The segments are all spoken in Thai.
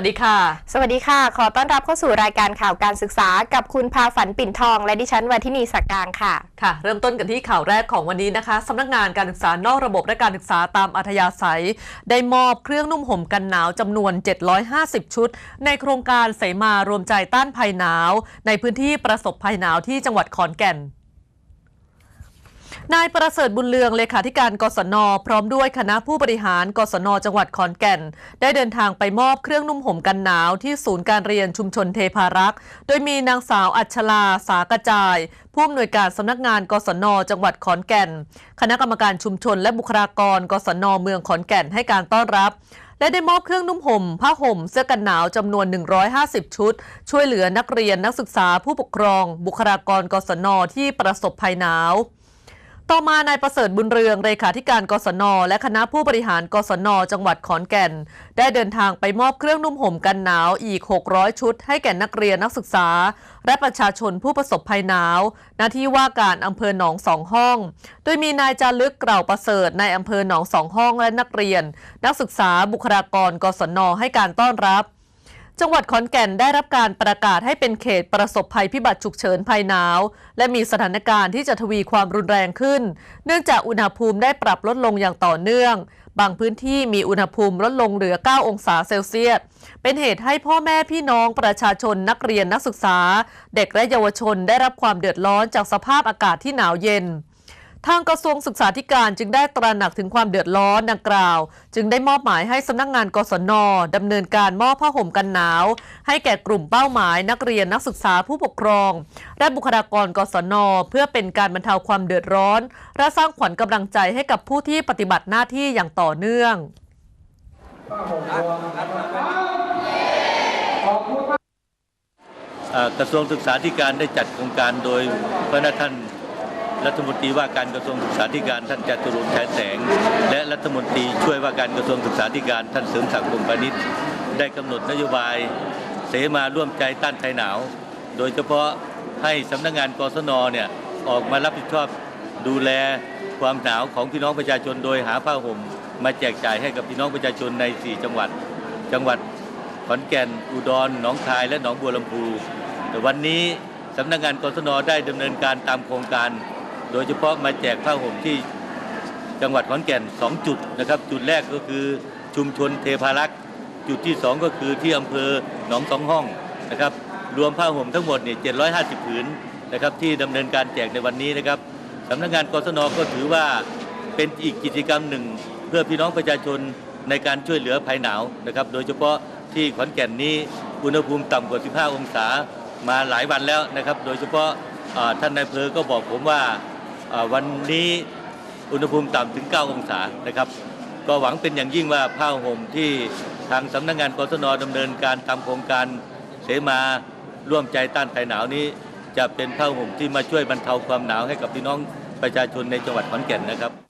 สวัสดีค่ะ สวัสดีค่ะ ขอต้อนรับเข้าสู่รายการข่าวการศึกษากับคุณพาฝันปิ่นทอง และดิฉันวันทินีสักกลางค่ะ ค่ะ เริ่มต้นกันที่ข่าวแรกของวันนี้นะคะสำนักงานการศึกษานอกระบบและการศึกษาตามอัธยาศัย ได้มอบเครื่องนุ่มห่มกันหนาวจำนวน 750 ชุด ในโครงการเสมารวมใจต้านภัยหนาว ในพื้นที่ประสบภัยหนาวที่จังหวัดขอนแก่น นายประเสริฐบุญเลืองเลขาธิการกศน พร้อมด้วยคณะผู้บริหารกศน จังหวัดขอนแก่น ได้เดินทางไปมอบเครื่องนุ่มห่มกันหนาวที่ศูนย์การเรียนชุมชนเทพารักษ์ โดยมีนางสาวอัชลาสากระจาย ผู้อำนวยการสำนักงานกศน จังหวัดขอนแก่น คณะกรรมการชุมชนและบุคลากรกศน เมืองขอนแก่นให้การต้อนรับและได้มอบเครื่องนุ่มห่ม ผ้าห่ม เสื้อกันหนาวจำนวน 150 ชุด ช่วยเหลือนักเรียนนักศึกษาผู้ปกครอง บุคลากรกศนที่ประสบภัยหนาว ต่อมานายประเสริฐบุญเรืองเลขาธิการกศน และคณะผู้บริหารกศน จังหวัดขอนแก่น ได้เดินทางไปมอบเครื่องนุ่มห่มกันหนาวอีก 600 ชุด ให้แก่นักเรียนนักศึกษา และประชาชนผู้ประสบภัยหนาวณที่ว่าการอำเภอหนองสองห้อง โดยมีนายจารึกเกล่าประเสริฐในอำเภอหนองสองห้องและนักเรียน นักศึกษาบุคลากรกศนให้การต้อนรับ จังหวัดขอนแก่นได้รับการประกาศให้เป็นเขตประสบภัยพิบัติฉุกเฉินภัยหนาว และมีสถานการณ์ที่จะทวีความรุนแรงขึ้น เนื่องจากอุณหภูมิได้ปรับลดลงอย่างต่อเนื่อง บางพื้นที่มีอุณหภูมิลดลงเหลือ 9 องศาเซลเซียส เป็นเหตุให้พ่อแม่พี่น้องประชาชนนักเรียนนักศึกษา เด็กและเยาวชนได้รับความเดือดร้อนจากสภาพอากาศที่หนาวเย็น ทางกระทรวงศึกษาธิการจึงได้ตระหนักถึงความเดือดร้อนดังกล่าว จึงได้มอบหมายให้สำนักงานกศนดำเนินการมอบผ้าห่มกันหนาว ให้แก่กลุ่มเป้าหมาย นักเรียนนักศึกษาผู้ปกครอง และบุคลากรกศนเพื่อเป็นการบรรเทาความเดือดร้อน และสร้างขวัญกำลังใจให้กับผู้ที่ปฏิบัติหน้าที่อย่างต่อเนื่องเอ่อกระทรวงศึกษาธิการได้จัดโครงการโดยพระนท่าน รัฐมนตรีว่าการกระทรวงศึกษาธิการท่านจตุรงค์ฉายแสง และรัฐมนตรีช่วยว่าการกระทรวงศึกษาธิการท่านเสริมศักดิ์พงษ์พาณิชย์ได้กำหนดนโยบายเสมาร่วมใจต้านภัยหนาว โดยเฉพาะให้สำนักงานกศนเนี่ยออกมารับผิดชอบดูแลความหนาวของพี่น้องประชาชนโดยหาผ้าห่มมาแจกจ่ายให้กับพี่น้องประชาชนใน 4 จังหวัด จังหวัดขอนแก่น อุดรหนองคายและหนองบัวลำพูแต่วันนี้สำนักงานกศนได้ดำเนินการตามโครงการ โดยเฉพาะมาแจกผ้าห่มที่จังหวัดขอนแก่น 2 จุดนะครับ จุดแรกก็คือชุมชนเทพารักษ์จุดที่ 2 ก็คือที่อำเภอหนองสองห้องนะครับรวมผ้าห่มทั้งหมดเนี่ย750 ผืนนะครับที่ดำเนินการแจกในวันนี้นะครับสำนักงานกศนก็ถือว่าเป็นอีกกิจกรรมหนึ่ง เพื่อพี่น้องประชาชนในการช่วยเหลือภัยหนาวนะครับ โดยเฉพาะที่ขอนแก่นนี้อุณหภูมิต่ำกว่า 15 องศามาหลายวันแล้วนะครับ โดยเฉพาะท่านนายเพลก็บอกผมว่า วันนี้อุณหภูมิต่ำถึง 9 องศานะครับ ก็หวังเป็นอย่างยิ่งว่าผ้าห่มที่ทางสำนักงานกศนดำเนินการตามโครงการเสมาร่วมใจต้านภัยหนาวนี้ จะเป็นผ้าห่มที่มาช่วยบรรเทาความหนาวให้กับพี่น้องประชาชนในจังหวัดขอนแก่นนะครับ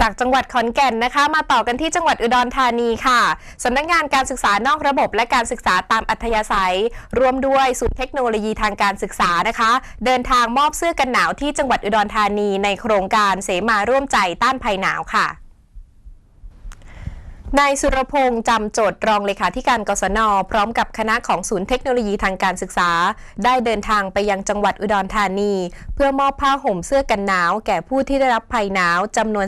จากจังหวัดขอนแก่นนะคะ มาต่อกันที่จังหวัดอุดรธานีค่ะสำนักงานการศึกษานอกระบบและการศึกษาตามอัธยาศัยร่วมด้วยศูนย์เทคโนโลยีทางการศึกษานะคะ เดินทางมอบเสื้อกันหนาวที่จังหวัดอุดรธานีในโครงการเสมาร่วมใจต้านภัยหนาวค่ะ นายสุรพงษ์จำโจทย์รองเลขาธิการกศน พร้อมกับคณะของศูนย์เทคโนโลยีทางการศึกษา ได้เดินทางไปยังจังหวัดอุดรธานี เพื่อมอบผ้าห่มเสื้อกันหนาว แก่ผู้ที่ได้รับภัยหนาวจำนวน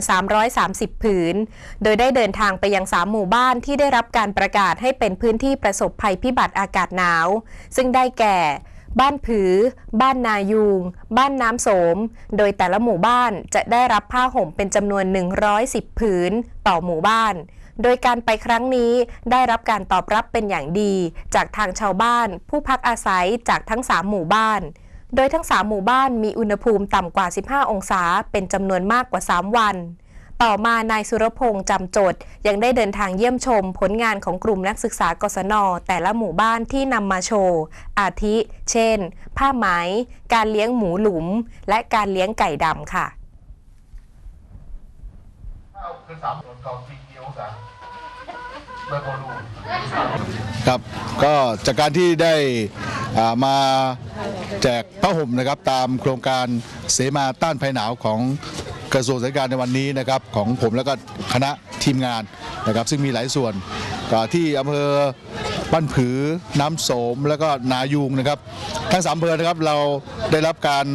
330 ผืน โดยได้เดินทางไปยังสามหมู่บ้านที่ได้รับการประกาศให้เป็นพื้นที่ประสบภัยพิบัติอากาศหนาว ซึ่งได้แก่บ้านผือ บ้านนายูง บ้านน้ำโสม โดยแต่ละหมู่บ้านจะได้รับผ้าห่มเป็นจำนวน 110 ผืน ต่อหมู่บ้าน โดยการไปครั้งนี้ได้รับการตอบรับเป็นอย่างดี จากทางชาวบ้าน ผู้พักอาศัยจากทั้ง 3 หมู่บ้าน โดยทั้ง 3 หมู่บ้านมีอุณหภูมิต่ำกว่า 15 องศา เป็นจำนวนมากกว่า 3 วันต่อมานายสุรพงษ์จำจด ยังได้เดินทางเยี่ยมชมผลงานของกลุ่มนักศึกษากศน แต่ละหมู่บ้านที่นำมาโชว์ อาทิ เช่น ผ้าไหม การเลี้ยงหมูหลุม และการเลี้ยงไก่ดำค่ะคือสามส่วนเก่าสี่กิโลองเบอร์โคลู ครับก็จากการที่ได้อ่ามาแจกผ้าห่มนะครับตามโครงการเสมาต้านภัยหนาวของกระทรวงสาธารณสุขในวันนี้นะครับของผมแล้วก็คณะทีมงานนะครับ ซึ่งมีหลายส่วนที่อำเภอบ้านผือ น้ำโสม แล้วก็นายูงนะครับ ทั้งสามอำเภอนะครับเราได้รับการ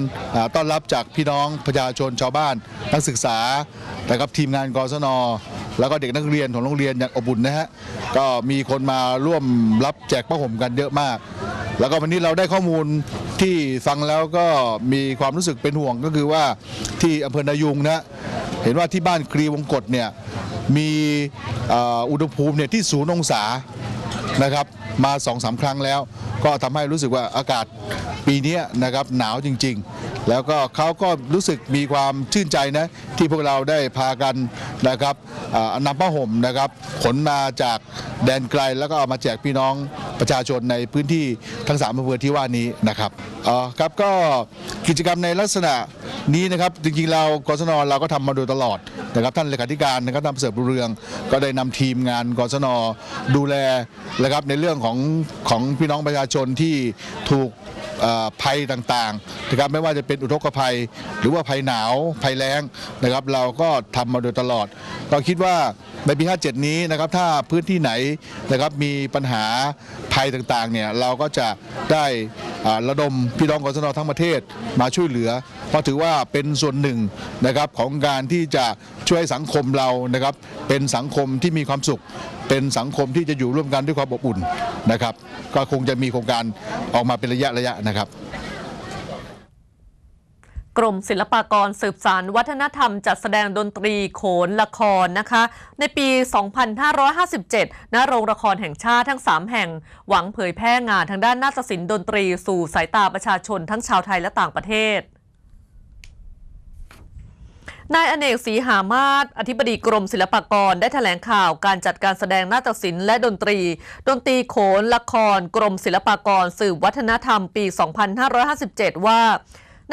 ต้อนรับจากพี่น้องประชาชนชาวบ้าน นักศึกษานะครับทีมงานกศน แล้วก็เด็กนักเรียนของโรงเรียนอย่างอบอุ่นนะฮะก็มีคนมาร่วมรับแจกผ้าห่มกันเยอะมาก แล้วก็วันนี้เราได้ข้อมูลที่ฟังแล้วก็มีความรู้สึกเป็นห่วงก็คือว่าที่อำเภอนายุงนะเห็นว่าที่บ้านครีวงกฏเนี่ยมีอุณหภูมิเนี่ยที่ศูนย์องศานะครับมา2อสาครั้งแล้ว ก็ทำให้รู้สึกว่าอากาศปีนี้นะครับหนาวจริง ๆ แล้วก็เขาก็รู้สึกมีความชื่นใจนะที่พวกเราได้พากันนะครับนำผ้าห่มนะครับขนมาจากแดนไกลแล้วก็เอามาแจกพี่น้องประชาชนในพื้นที่ทั้งสามอำเภอที่ว่านี้นะครับอ๋อครับก็กิจกรรมในลักษณะนี้นะครับจริงๆเรากศนเราก็ทำมาโดยตลอดนะครับท่านเลขาธิการนะครับท่านประเสริฐบุเรือง ก็ได้นำทีมงานกศนดูแลนะครับในเรื่องของของพี่น้องประชาชนชนที่ถูกภัยต่างๆนะครับไม่ว่าจะเป็นอุทกภัย หรือว่าภัยหนาวภัยแล้งนะครับ เราก็ทำมาโดยตลอด เราคิดว่าในปี 57 นี้นะครับถ้าพื้นที่ไหนนะครับมีปัญหาภัยต่างๆเนี่ยเราก็จะได้ระดมพี่น้องกศนทั้งประเทศมาช่วยเหลือ เพราะถือว่าเป็นส่วนหนึ่งนะครับของการที่จะช่วยให้สังคมเรานะครับ เป็นสังคมที่มีความสุข เป็นสังคมที่จะอยู่ร่วมกันด้วยความอบอุ่นนะครับ ก็คงจะมีโครงการออกมาเป็นระยะระยะนะครับกรมศิลปากรสืบสารวัฒนธรรมจัดแสดงดนตรีโขนละครนะคะ ในปี 2557 ณ โรงละครแห่งชาติทั้ง 3 แห่ง หวังเผยแพร่งานทางด้านนาฏศิลป์ดนตรีสู่สายตาประชาชนทั้งชาวไทยและต่างประเทศ นายอเนกศรีหามาศอธิบดีกรมศิลปากรได้แถลงข่าวการจัดการแสดงนาฏศิลป์และดนตรี ดนตรีโขนละคร กรมศิลปากรสืบวัฒนธรรมปี 2557 ว่า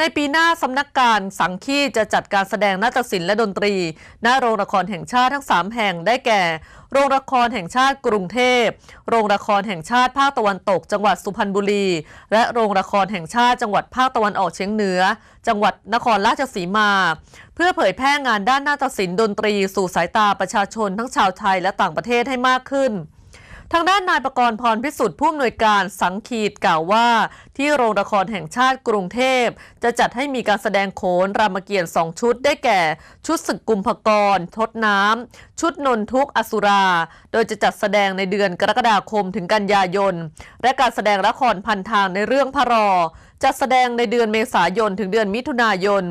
ในปีหน้าสำนักการสังคีจะจัดการแสดงนาฏศิลป์และดนตรี หน้าโรงละครแห่งชาติทั้ง 3 แห่งได้แก่ โรงละครแห่งชาติกรุงเทพ โรงละครแห่งชาติภาคตะวันตก จังหวัดสุพรรณบุรี และโรงละครแห่งชาติจังหวัดภาคตะวันออกเฉียงเหนือ จังหวัดนครราชสีมา เพื่อเผยแพร่งานด้านนาฏศิลป์ดนตรี สู่สายตาประชาชนทั้งชาวไทยและต่างประเทศให้มากขึ้น ทางด้านนายประกรณ์พรพิสุทธิ์ผู้อำนวยการสังคีตกล่าวว่า ที่โรงละครแห่งชาติกรุงเทพ จะจัดให้มีการแสดงโขนรามเกียรติ์สองชุดได้แก่ ชุดศึกกุมภกรทดน้ำ ชุดนนทุกอสุรา โดยจะจัดแสดงในเดือนกรกฎาคมถึงกันยายน และการแสดงละครพันทางในเรื่องพระรอจัดแสดงในเดือนเมษายนถึงเดือนมิถุนายน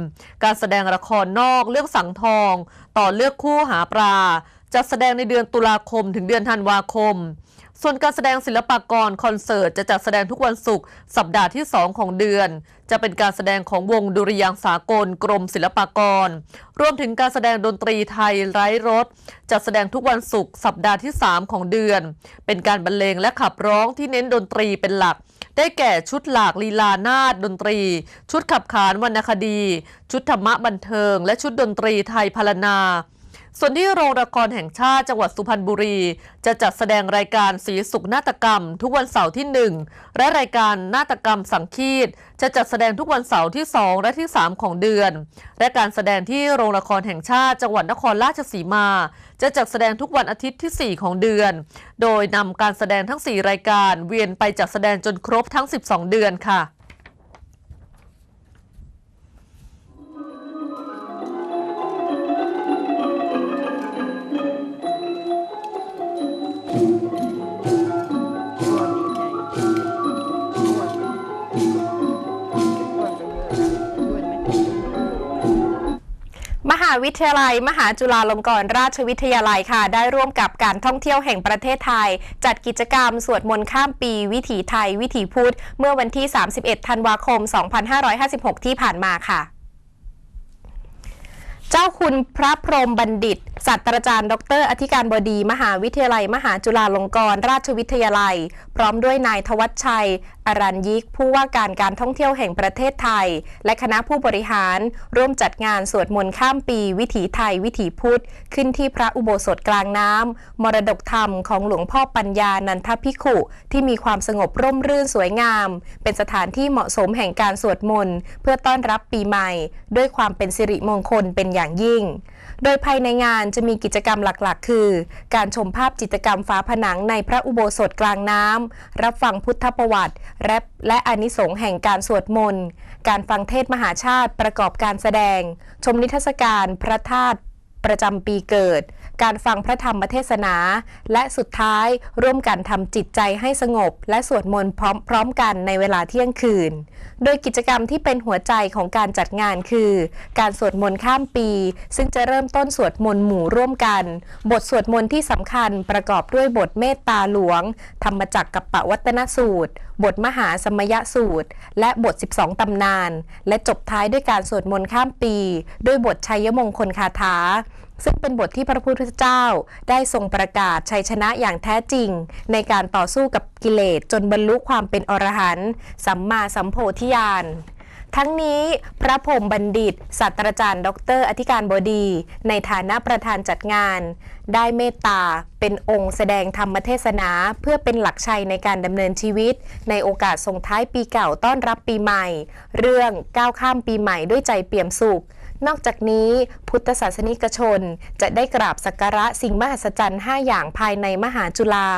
การแสดงละครนอกเรื่องสังทอง ต่อเลือกคู่หาปลาจัดแสดงในเดือนตุลาคมถึงเดือนธันวาคม ส่วนการแสดงศิลปากรคอนเสิร์ตจะจัดแสดงทุกวันศุกร์สัปดาห์ที่ 2 ของเดือน จะเป็นการแสดงของวงดุริยางสากลกรมศิลปากร รวมถึงการแสดงดนตรีไทยไร้รถ จัดแสดงทุกวันศุกร์สัปดาห์ที่ 3 ของเดือน เป็นการบรรเลงและขับร้องที่เน้นดนตรีเป็นหลัก ได้แก่ชุดหลากลีลานาดดนตรี ชุดขับขานวรรณคดี ชุดธรรมะบันเทิง และชุดดนตรีไทยพรรณนา ส่วนที่โรงละครแห่งชาติจังหวัดสุพรรณบุรี จะจัดแสดงรายการสีสุขนาฏกรรม ทุกวันเสาร์ที่ 1 และรายการนาฏกรรมสังคีต จะจัดแสดงทุกวันเสาร์ที่ 2 และที่ 3 ของเดือน และการแสดงที่โรงละครแห่งชาติจังหวัดนครราชสีมา จะจัดแสดงทุกวันอาทิตย์ที่ 4 ของเดือน โดยนำการแสดงทั้ง 4 รายการ เวียนไปจัดแสดงจนครบทั้ง 12 เดือนค่ะาวิทยาลัย มหาจุฬาลงกรณราชวิทยาลัยค่ะ ได้ร่วมกับการท่องเที่ยวแห่งประเทศไทย จัดกิจกรรมสวดมนต์ข้ามปี วิถีไทย วิถีพุทธเมื่อวันที่ 31 ธันวาคม 2556 ที่ผ่านมาค่ะ เจ้าคุณพระพรหมบัณฑิตศาสตราจารย์ ดร อธิการบดี มหาวิทยาลัย มหาจุฬาลงกรณราชวิทยาลัย พร้อมด้วยนายทวัชชัย อรัญยิก ผู้ว่าการการท่องเที่ยวแห่งประเทศไทย และคณะผู้บริหาร ร่วมจัดงานสวดมนต์ข้ามปี วิถีไทย วิถีพุทธ ขึ้นที่พระอุโบสถกลางน้ำมรดกธรรมของหลวงพ่อปัญญานันทภิขุ ที่มีความสงบร่มรื่นสวยงาม เป็นสถานที่เหมาะสมแห่งการสวดมนต์เพื่อต้อนรับปีใหม่ ด้วยความเป็นสิริมงคลเป็นอย่างยิ่ง โดยภายในงานจะมีกิจกรรมหลักๆ คือ การชมภาพจิตรกรรมฝาผนังในพระอุโบสถกลางน้ำ รับฟังพุทธประวัติแรปและอนิสงส์แห่งการสวดมนต์ การฟังเทศมหาชาติประกอบการแสดง ชมนิทรรศการพระธาตุประจำปีเกิด การฟังพระธรรมเทศนา และสุดท้ายร่วมกันทำจิตใจให้สงบ และสวดมนต์พร้อมๆกันในเวลาเที่ยงคืน โดยกิจกรรมที่เป็นหัวใจของการจัดงานคือ การสวดมนต์ข้ามปี ซึ่งจะเริ่มต้นสวดมนต์หมู่ร่วมกัน บทสวดมนต์ที่สำคัญประกอบด้วยบทเมตตาหลวง ธรรมจักรกับปวัตนสูตร บทมหาสมยสูตร และบท 12 ตำนาน และจบท้ายด้วยการสวดมนต์ข้ามปี ด้วยบทชัยมงคลคาถา ซึ่งเป็นบทที่พระพุทธเจ้าได้ทรงประกาศชัยชนะอย่างแท้จริง ในการต่อสู้กับกิเลสจนบรรลุความเป็นอรหันต์สัมมาสัมโพธิญาณทั้งนี้พระพรมบัณฑิตศาสตราจารย์ ดร อธิการบดี ในฐานะประธานจัดงาน ได้เมตตาเป็นองค์แสดงธรรมเทศนาเพื่อเป็นหลักชัยในการดำเนินชีวิต ในโอกาสส่งท้ายปีเก่าต้อนรับปีใหม่ เรื่องก้าวข้ามปีใหม่ด้วยใจเปี่ยมสุข นอกจากนี้พุทธศาสนิกชนจะได้กราบสักการะสิ่งมหัศจรรย์ 5 อย่างภายในมหาจุฬา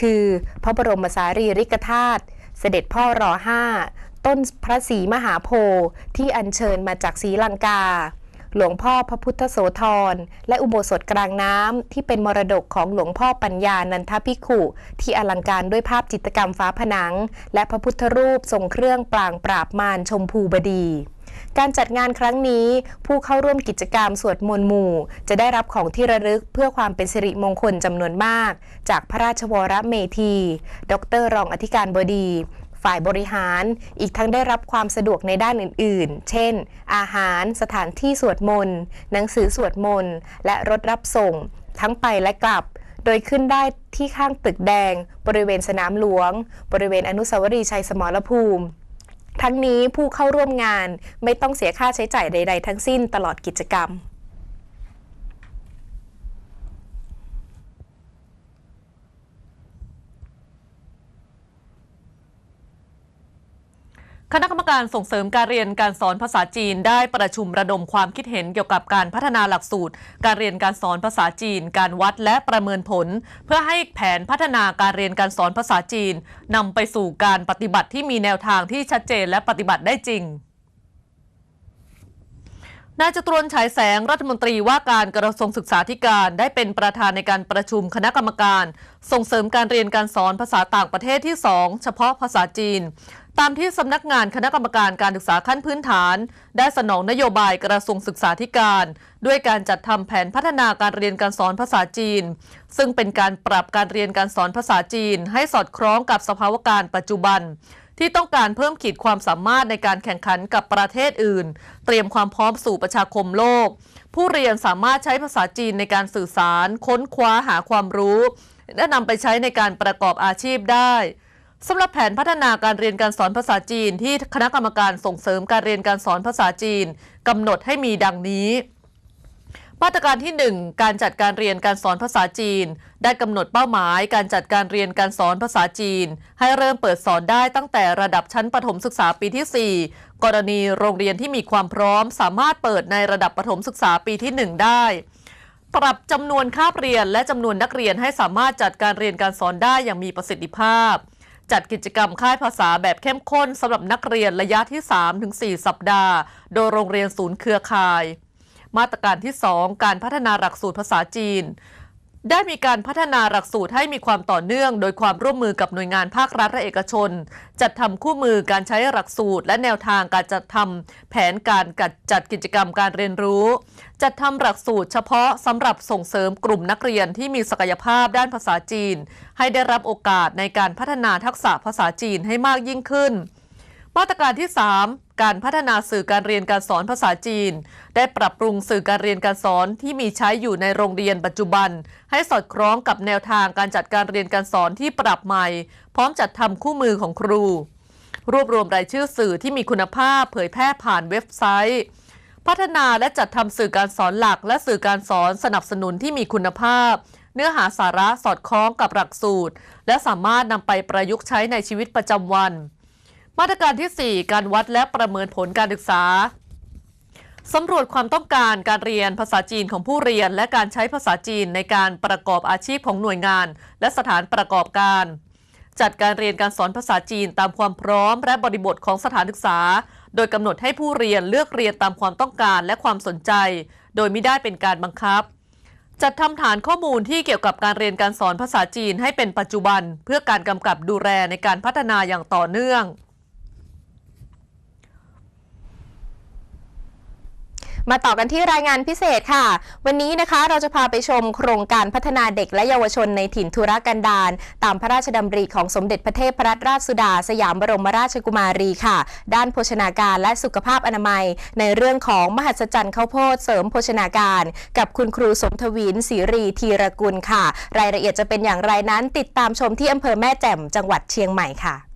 คือ พระบรมสารีริกธาตุเสด็จพ่อรอห้าต้นพระศรีมหาโพธิ์ที่อัญเชิญมาจากศรีลังกา หลวงพ่อพระพุทธโสธร และอุโบสถกลางน้ำที่เป็นมรดกของหลวงพ่อปัญญานันทภิขุ ที่อลังการด้วยภาพจิตรกรรมฝาผนัง และพระพุทธรูปทรงเครื่องปรางปราบมารชมพูบดี การจัดงานครั้งนี้ ผู้เข้าร่วมกิจกรรมสวดมนต์หมู่ จะได้รับของที่ระลึกเพื่อความเป็นสิริมงคลจำนวนมาก จากพระราชวรเมธี ดรรองอธิการบดี ฝ่ายบริหาร อีกทั้งได้รับความสะดวกในด้านอื่น ๆ เช่น อาหาร สถานที่สวดมนต์ หนังสือสวดมนต์ และรถรับส่ง ทั้งไปและกลับโดยขึ้นได้ที่ข้างตึกแดง บริเวณสนามหลวง บริเวณอนุสาวรีย์ชัยสมรภูมิ ทั้งนี้ผู้เข้าร่วมงานไม่ต้องเสียค่าใช้จ่ายใด ๆ ทั้งสิ้นตลอดกิจกรรม คณะกรรมการส่งเสริมการเรียนการสอนภาษาจีนได้ประชุมระดมความคิดเห็นเกี่ยวกับการพัฒนาหลักสูตร การเรียนการสอนภาษาจีน การวัดและประเมินผล เพื่อให้แผนพัฒนาการเรียนการสอนภาษาจีนนำไปสู่การปฏิบัติที่มีแนวทางที่ชัดเจนและปฏิบัติได้จริงนายจตุรนฉายแสงรัฐมนตรีว่าการกระทรวงศึกษาธิการได้เป็นประธานในการประชุมคณะกรรมการ ส่งเสริมการเรียนการสอนภาษาต่างประเทศที่ 2 เฉพาะภาษาจีน ตามที่สำนักงานคณะกรรมการการศึกษาขั้นพื้นฐาน ได้สนองนโยบายกระทรวงศึกษาธิการ ด้วยการจัดทำแผนพัฒนาการเรียนการสอนภาษาจีน ซึ่งเป็นการปรับการเรียนการสอนภาษาจีน ให้สอดคล้องกับสภาวะการปัจจุบัน ที่ต้องการเพิ่มขีดความสามารถในการแข่งขันกับประเทศอื่น เตรียมความพร้อมสู่ประชาคมโลก ผู้เรียนสามารถใช้ภาษาจีนในการสื่อสาร ค้นคว้าหาความรู้ และนำไปใช้ในการประกอบอาชีพได้ สำหรับแผนพัฒนาการเรียนการสอนภาษาจีนที่คณะกรรมการส่งเสริมการเรียนการสอนภาษาจีนกำหนดให้มีดังนี้ มาตรการที่ 1 การจัดการเรียนการสอนภาษาจีน ได้กำหนดเป้าหมาย การจัดการเรียนการสอนภาษาจีน ให้เริ่มเปิดสอนได้ตั้งแต่ระดับชั้นประถมศึกษาปีที่ 4 กรณีโรงเรียนที่มีความพร้อม สามารถเปิดในระดับประถมศึกษาปีที่ 1 ได้ปรับจำนวนคาบเรียนและจำนวนนักเรียนให้สามารถจัดการเรียนการสอนได้อย่างมีประสิทธิภาพ จัดกิจกรรมค่ายภาษาแบบเข้มข้นสำหรับนักเรียนระยะที่ 3-4 สัปดาห์ โดยโรงเรียนศูนย์เครือข่าย มาตรการที่ 2 การพัฒนาหลักสูตรภาษาจีน ได้มีการพัฒนาหลักสูตรให้มีความต่อเนื่อง โดยความร่วมมือกับหน่วยงานภาครัฐและเอกชน จัดทำคู่มือการใช้หลักสูตร และแนวทางการจัดทำแผนการจัดจัดกิจกรรมการเรียนรู้ จัดทำหลักสูตรเฉพาะสำหรับส่งเสริมกลุ่มนักเรียนที่มีศักยภาพด้านภาษาจีน ให้ได้รับโอกาสในการพัฒนาทักษะภาษาจีนให้มากยิ่งขึ้น มาตรการที่ 3 การพัฒนาสื่อการเรียนการสอนภาษาจีน ได้ปรับปรุงสื่อการเรียนการสอนที่มีใช้อยู่ในโรงเรียนปัจจุบัน ให้สอดคล้องกับแนวทางการจัดการเรียนการสอนที่ปรับใหม่ พร้อมจัดทำคู่มือของครู รวบรวมรายชื่อสื่อที่มีคุณภาพเผยแพร่ผ่านเว็บไซต์ พัฒนาและจัดทำสื่อการสอนหลัก และสื่อการสอนสนับสนุนที่มีคุณภาพ เนื้อหาสาระสอดคล้องกับหลักสูตร และสามารถนำไปประยุกต์ใช้ในชีวิตประจำวัน มาตรการที่ 4 การวัดและประเมินผลการศึกษาสำรวจความต้องการการเรียนภาษาจีนของผู้เรียน และการใช้ภาษาจีนในการประกอบอาชีพของหน่วยงาน และสถานประกอบการ จัดการเรียนการสอนภาษาจีนตามความพร้อม และบริบทของสถานศึกษา โดยกำหนดให้ผู้เรียนเลือกเรียนตามความต้องการและความสนใจ โดยไม่ได้เป็นการบังคับ จัดทำฐานข้อมูลที่เกี่ยวกับการเรียนการสอนภาษาจีนให้เป็นปัจจุบัน เพื่อการกำกับดูแลในการพัฒนาอย่างต่อเนื่อง มาต่อกันที่รายงานพิเศษค่ะ วันนี้นะคะเราจะพาไปชมโครงการพัฒนาเด็กและเยาวชนในถิ่นทุรกันดารตามพระราชดำริของสมเด็จพระเทพรัตนราชสุดา สยามบรมราชกุมารีค่ะ ด้านโภชนาการและสุขภาพอนามัย ในเรื่องของมหัศจรรย์ข้าวโพดเสริมโภชนาการ กับคุณครูสมทวินศรีรีธีรกุลค่ะ รายละเอียดจะเป็นอย่างไรนั้นติดตามชมที่อำเภอแม่แจ่มจังหวัดเชียงใหม่ค่ะ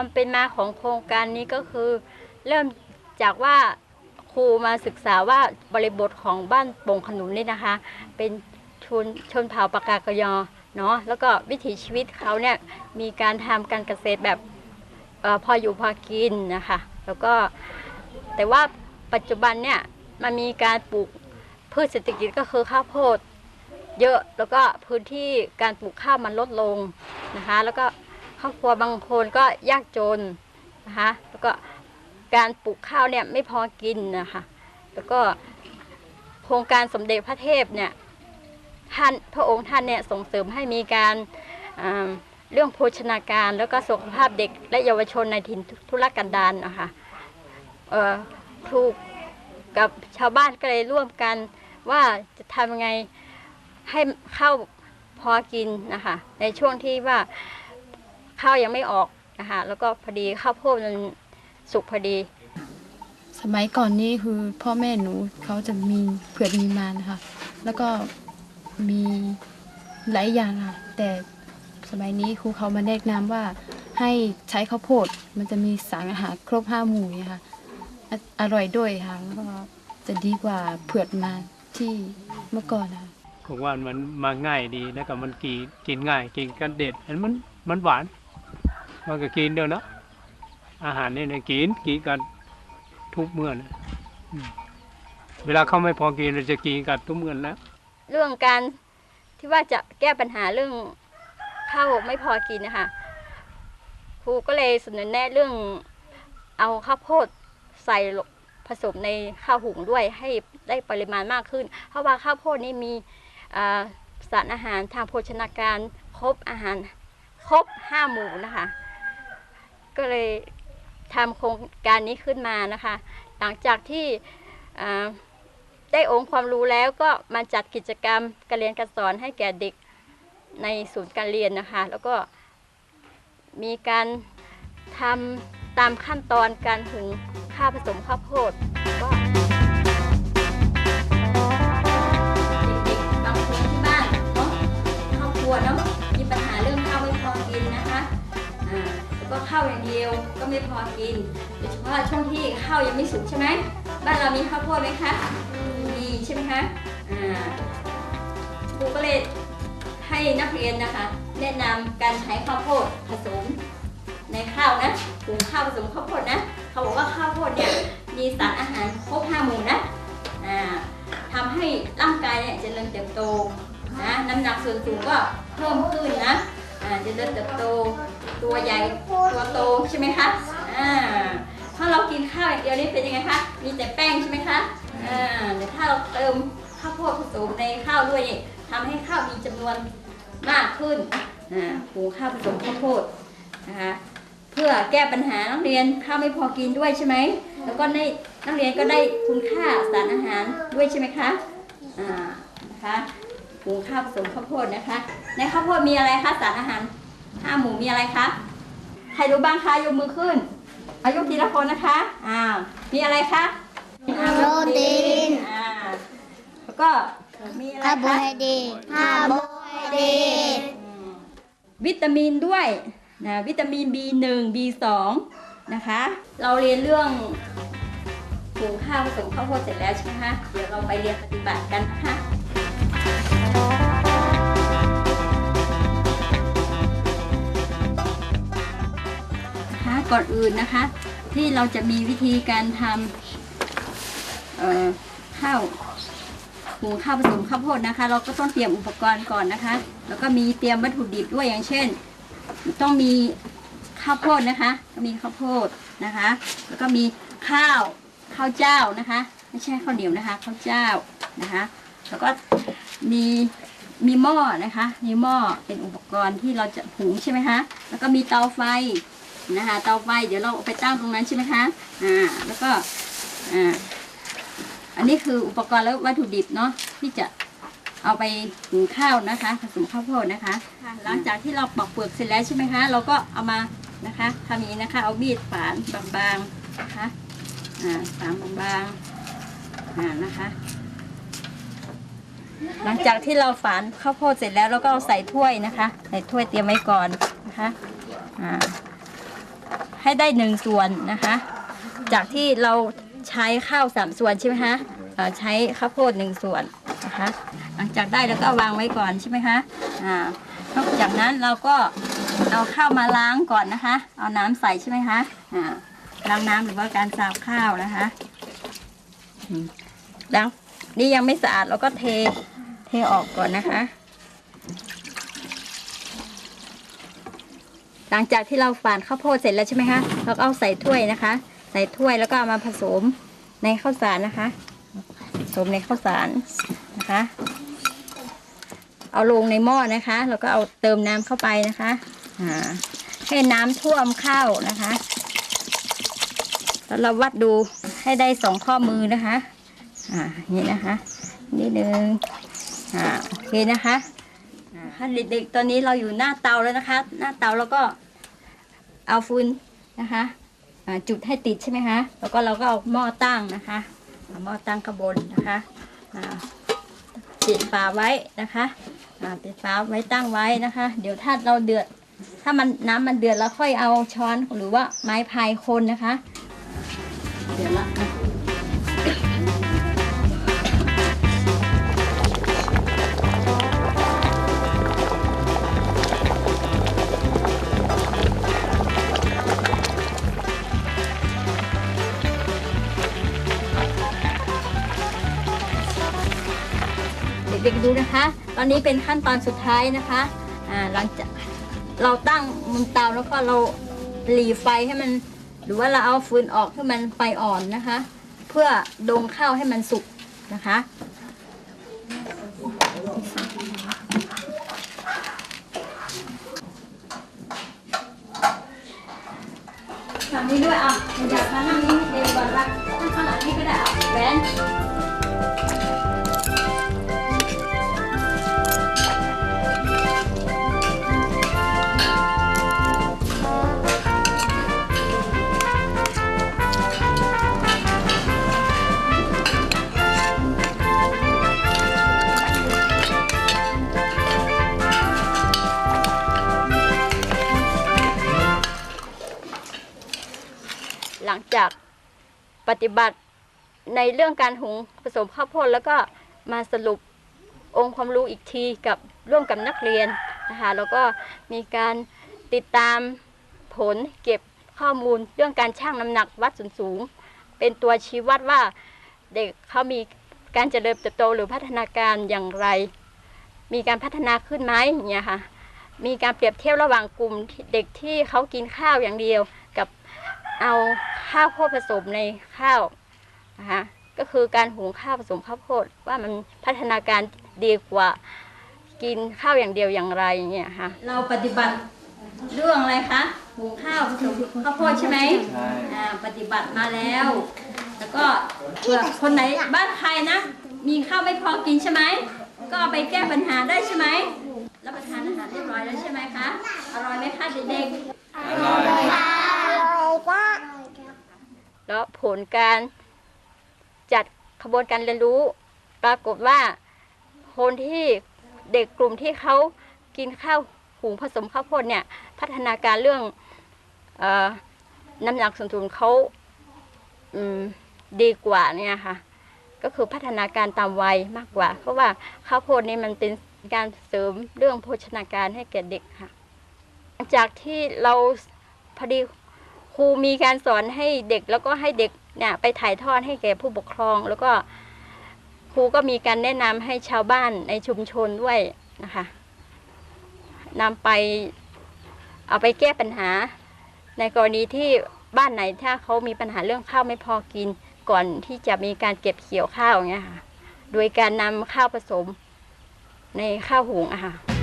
ความเป็นมาของโครงการนี้ก็คือ เริ่มจากว่าครูมาศึกษาว่าบริบทของบ้านโป่งขนุนนี่นะคะ เป็นชนชนเผ่าปากากยอเนาะแล้วก็วิถีชีวิตเขาเนี่ยมีการทำการเกษตรแบบออพออยู่พอกินนะคะ แล้วก็แต่ว่าปัจจุบันเนี่ยมันมีการปลูกพืชเศรษฐกิจก็คือข้าวโพดเยอะแล้วก็พื้นที่การปลูกข้าวมันลดลงนะคะ แล้วก็ ครอบครัวบางคนก็ยากจนนะคะแล้วก็การปลูกข้าวเนี่ยไม่พอกินนะคะแล้วก็โครงการสมเด็จพระเทพเนี่ยท่านพระองค์ท่านเนี่ยส่งเสริมให้มีการเรื่องโภชนาการแล้วก็สุขภาพเด็กและเยาวชนในถิ่นทุรกันดารนะคะเอ่อครูกับชาวบ้านก็เลยร่วมกันว่าจะทำยังไงให้เข้าพอกินนะคะในช่วงที่ว่า ข้าวยังไม่ออกนะคะแล้วก็พอดีข้าวโพดมันสุกพอดี สมัยก่อนนี่คือพ่อแม่หนูเขาจะมีเผือกมีมานค่ะแล้วก็มีหลายอย่างค่ะแต่สมัยนี้ครูเขามาแนะนำว่าให้ใช้ข้าวโพดมันจะมีสารอาหารครบห้าหมู่เนี่ยค่ะออร่อยด้วยค่ะแล้วก็จะดีกว่าเผือกมาที่เมื่อก่อนค่ะผมว่ามันมาง่ายดีแล้วก็มันกินกินง่ายกินกันเด็ดอันมันมันหวาน มันก็กินเดียวนะอาหารนี่เนี่ยกินกินกันทุกเมื่อนะเวลาเขาไม่พอกินเราจะกินกันทุกเมื่อแล้วเรื่องการที่ว่าจะแก้ปัญหาเรื่องข้าวไม่พอกินนะคะครูก็เลยเสนอแนะเรื่องเอาข้าวโพดใส่ผสมในข้าวหุงด้วยให้ได้ปริมาณมากขึ้น เพราะว่าข้าวโพดนี่มีสารอาหารทางโภชนาการครบอาหารครบห้าหมู่นะคะ ก็เลยทำโครงการนี้ขึ้นมานะคะ หลังจากที่ได้องค์ความรู้แล้วก็มาจัดกิจกรรมการเรียนการสอนให้แก่เด็กในศูนย์การเรียนนะคะ แล้วก็มีการทำตามขั้นตอนการหุงข้าวผสมข้าวโพดว่าเด็กๆบางคนที่บ้านเนาะครอบครัวเนาะ ก็ข้าวอย่างเดียวก็ไม่พอกินโดยเฉพาะช่วงที่ข้าวยังไม่สุกใช่ไหมบ้านเรามีข้าวโพดไหมคะมีใช่ไหมคะอ่าครูก็เลยให้นักเรียนนะคะ แนะนำการใช้ข้าวโพดผสมในข้าวนะหุงข้าวผสมข้าวโพดนะเขาบอกว่าข้าวโพดเนี่ยมีสารอาหารครบห้าหมู่นะอ่าทำให้ร่างกายเนี่ยเจริญเติบโตนะน้ำหนักส่วนสูงก็เพิ่มขึ้นนะอ่าเจะเริ่มเติบโต ตัวใหญ่ตัวโตใช่ไหมคะอ่าถ้าเรากินข้าวอย่างเดียวนี่เป็นยังไงคะมีแต่แป้งใช่ไหมคะอ่าแต่ถ้าเราเติมข้าวโพดผสมในข้าวด้วยนี่ทำให้ข้าวมีจำนวนมากขึ้นอ่าหุงข้าวผสมข้าวโพดนะคะเพื่อแก้ปัญหานักเรียนข้าวไม่พอกินด้วยใช่ไหมแล้วก็ในนักเรียนก็ได้คุณค่าสารอาหารด้วยใช่ไหมคะอ่านะคะหุงข้าวผสมข้าวโพดนะคะ ในข้าวโพดมีอะไรคะสารอาหาร ห้าหมู่มีอะไรคะ ใครรู้บ้างคะยกมือขึ้น อายุทีละคนนะคะอ้าวมีอะไรคะโปรตีน อ่า แล้วก็มีอะไรคาร์โบคะไฮเดรตคาร์โบไฮเดรตวิตามินด้วยนะวิตามิน B1 B2 นะคะ เราเรียนเรื่องหุงข้าวผสมข้าวโพดเสร็จแล้วใช่ไหมคะ เดี๋ยวเราไปเรียนปฏิบัติกันนะคะ ก่อนอื่นนะคะ ที่เราจะมีวิธีการทำข้าวหุงข้าวผสมข้าวโพดนะคะ เราก็ต้องเตรียมอุปกรณ์ก่อนนะคะ แล้วก็มีเตรียมวัตถุดิบด้วยอย่างเช่น ต้องมีข้าวโพดนะคะ ก็มีข้าวโพดนะคะ แล้วก็มีข้าวข้าวเจ้านะคะ ไม่ใช่ข้าวเหนียวนะคะข้าวเจ้านะคะ แล้วก็มีมีหม้อนะคะ มีหม้อเป็นอุปกรณ์ที่เราจะหุงใช่ไหมคะ แล้วก็มีเตาไฟ นะคะเตาไฟเดี๋ยวเราเอาไปตั้งตรงนั้นใช่ไหมคะอ่าแล้วก็อ่าอันนี้คืออุปกรณ์และวัตถุดิบเนาะที่จะเอาไปหุงข้าวนะคะ ผสมข้าวโพดนะคะ หลังจากที่เราปอกเปลือกเสร็จแล้วใช่ไหมคะ เราก็เอามานะคะทำอย่างนี้นะคะ เอามีดฝานบางๆนะคะอ่าฝานบางๆอ่านะคะ หลังจากที่เราฝานข้าวโพดเสร็จแล้วเราก็เอาใส่ถ้วยนะคะ ใส่ถ้วยเตรียมไว้ก่อนนะคะอ่า ให้ได้หนึ่งส่วนนะคะ จากที่เราใช้ข้าวสามส่วนใช่ไหมคะเอ่อใช้ข้าวโพดหนึ่งส่วนนะคะ หลังจากได้แล้วก็วางไว้ก่อนใช่ไหมคะอ่านอกจากนั้นเราก็เอาข้าวมาล้างก่อนนะคะ เอาน้ำใส่ใช่ไหมคะอ่าล้างน้ำหรือว่าการซาวข้าวนะคะอืมล้างนี่ยังไม่สะอาดเราก็เทเทออกก่อนนะคะ หลังจากที่เราฝานข้าวโพดเสร็จแล้วใช่ไหมคะเราก็เอาใส่ถ้วยนะคะ ใส่ถ้วยแล้วก็เอามาผสมในข้าวสารนะคะ ผสมในข้าวสารนะคะ เอาลงในหม้อนะคะแล้วก็เอาเติมน้ำเข้าไปนะคะอ่าให้น้ำท่วมข้าวนะคะ แล้วเราวัดดูให้ได้สองข้อมือนะคะ อ่านี่นะคะนิดนึงอ่าโอเคนะคะ อ่าเด็กๆ ตอนนี้เราอยู่หน้าเตาแล้วนะคะ หน้าเตาแล้วก็เอาฟืนนะคะจุดให้ติดใช่ไหมคะแล้วก็เราก็เอาหม้อตั้งนะคะหม้อตั้งข้างบนนะคะปิดฝาไว้นะคะปิดฝาไว้ตั้งไว้นะคะ เดี๋ยวถ้าเราเดือด ถ้ามันน้ำมันเดือดแล้วค่อยเอาช้อนหรือว่าไม้พายคนนะคะ เดี๋ยวละอะ ดูนะคะ ตอนนี้เป็นขั้นตอนสุดท้ายนะคะอ่าหลังจากเราตั้งบนเตาแล้วก็เราหลีไฟให้มัน หรือว่าเราเอาฟืนออกให้มันไฟอ่อนนะคะ เพื่อดงข้าวให้มันสุกนะคะฝั่งนี้ด้วยอะอยากมานั่งนี้เดี๋ยวก่อนละนั่งข้างหลังนี้ก็ได้อะแหวน ปฏิบัติในเรื่องการหุงผสมข้าวโพดแล้วก็มาสรุปองค์ความรู้อีกทีกับร่วมกับนักเรียนนะคะแล้วก็มีการติดตามผลเก็บข้อมูลเรื่องการชั่งน้ำหนักวัดส่วนสูง เป็นตัวชี้วัดว่าเด็กเขามีการเจริญเติบโตหรือพัฒนาการอย่างไร มีการพัฒนาขึ้นไหมเงี้ยค่ะมีการเปรียบเทียบระหว่างกลุ่มเด็กที่เขากินข้าวอย่างเดียว กับ เอาข้าวโพดผสมในข้าวนะคะก็คือการหุงข้าวผสมข้าวโพดว่ามันพัฒนาการดีกว่ากินข้าวอย่างเดียวอย่างไรเนี่ยค่ะเราปฏิบัติเรื่องอะไรคะหุงข้าวผสมข้าวโพดใช่ไหมอ่าปฏิบัติมาแล้ว แล้วก็เผื่อคนไหนบ้านใครนะ มีข้าวไม่พอกินใช่ไหมก็เอาไปแก้ปัญหาได้ใช่ไหมรับประทานอาหารเรียบร้อยแล้วใช่ไหมคะอร่อยไหมคะเด็กๆ แล้วผลการจัดขบวนการเรียนรู้ ปรากฏว่าคนที่เด็กกลุ่มที่เขากินข้าวหุงผสมข้าวโพดเนี่ยพัฒนาการเรื่องอน้ำหนักส่วนสูงเขาดีกว่าเนี่ยค่ะ ก็คือพัฒนาการตามวัยมากกว่า เพราะว่าข้าวโพดนี่มันเป็นการเสริมเรื่องโภชนาการให้แก่เด็กค่ะ จากที่เราพอดี รูมีการสอนให้เด็กแล้วก็ให้เด็กเนี่ยไปถ่ายทอดให้แก่ผู้ปกครอง แล้วก็ครูก็มีการแนะนำให้ชาวบ้านในชุมชนด้วยนะคะนำไปเอาไปแก้ปัญหา ในกรณีที่บ้านไหนถ้าเขามีปัญหาเรื่องข้าวไม่พอกิน ก่อนที่จะมีการเก็บเกี่ยวข้าวอย่างเงี้ยค่ะ โดยการนำข้าวผสมในข้าวหุงอะค่ะ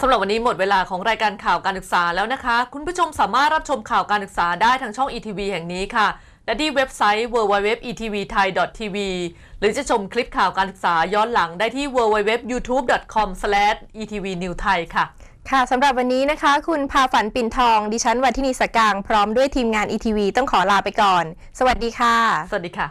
สำหรับวันนี้หมดเวลาของรายการข่าวการศึกษาแล้วนะคะ คุณผู้ชมสามารถรับชมข่าวการศึกษาได้ทางช่อง ETV แห่งนี้ค่ะ และที่เว็บไซต์ www.etvthai.tv หรือจะชมคลิปข่าวการศึกษาย้อนหลังได้ที่ www.youtube.com/etvnewthai ค่ะ ค่ะสำหรับวันนี้นะคะ คุณพาฝันปิ่นทอง ดิฉันวัทินีสกาง พร้อมด้วยทีมงาน ETV ต้องขอลาไปก่อน สวัสดีค่ะ สวัสดีค่ะ